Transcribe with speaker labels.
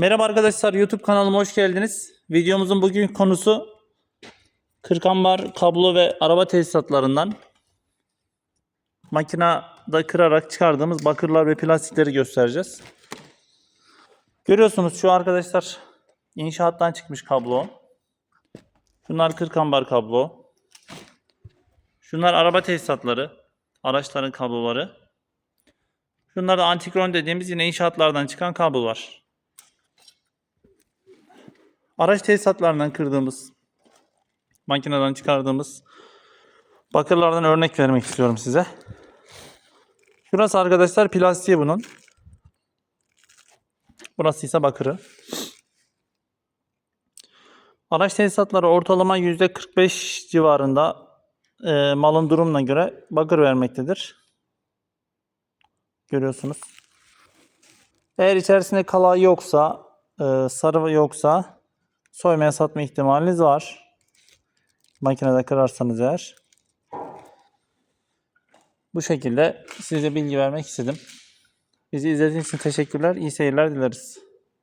Speaker 1: Merhaba arkadaşlar YouTube kanalıma hoş geldiniz. Videomuzun bugün konusu kırkambar kablo ve araba tesisatlarından makinede kırarak çıkardığımız bakırlar ve plastikleri göstereceğiz. Görüyorsunuz şu arkadaşlar inşaattan çıkmış kablo. Şunlar kırkambar kablo. Şunlar araba tesisatları, araçların kabloları. Şunlar da antikron dediğimiz yine inşaatlardan çıkan kablolar. Araç tesisatlarından kırdığımız, makineden çıkardığımız bakırlardan örnek vermek istiyorum size. Şurası arkadaşlar plastiği bunun. Burası ise bakırı. Araç tesisatları ortalama %45 civarında e, malın durumuna göre bakır vermektedir. Görüyorsunuz. Eğer içerisinde kala yoksa, e, sarı yoksa soymaya satma ihtimaliniz var. Makinede kırarsanız eğer. Bu şekilde size bilgi vermek istedim. Bizi izlediğiniz için teşekkürler. İyi seyirler dileriz.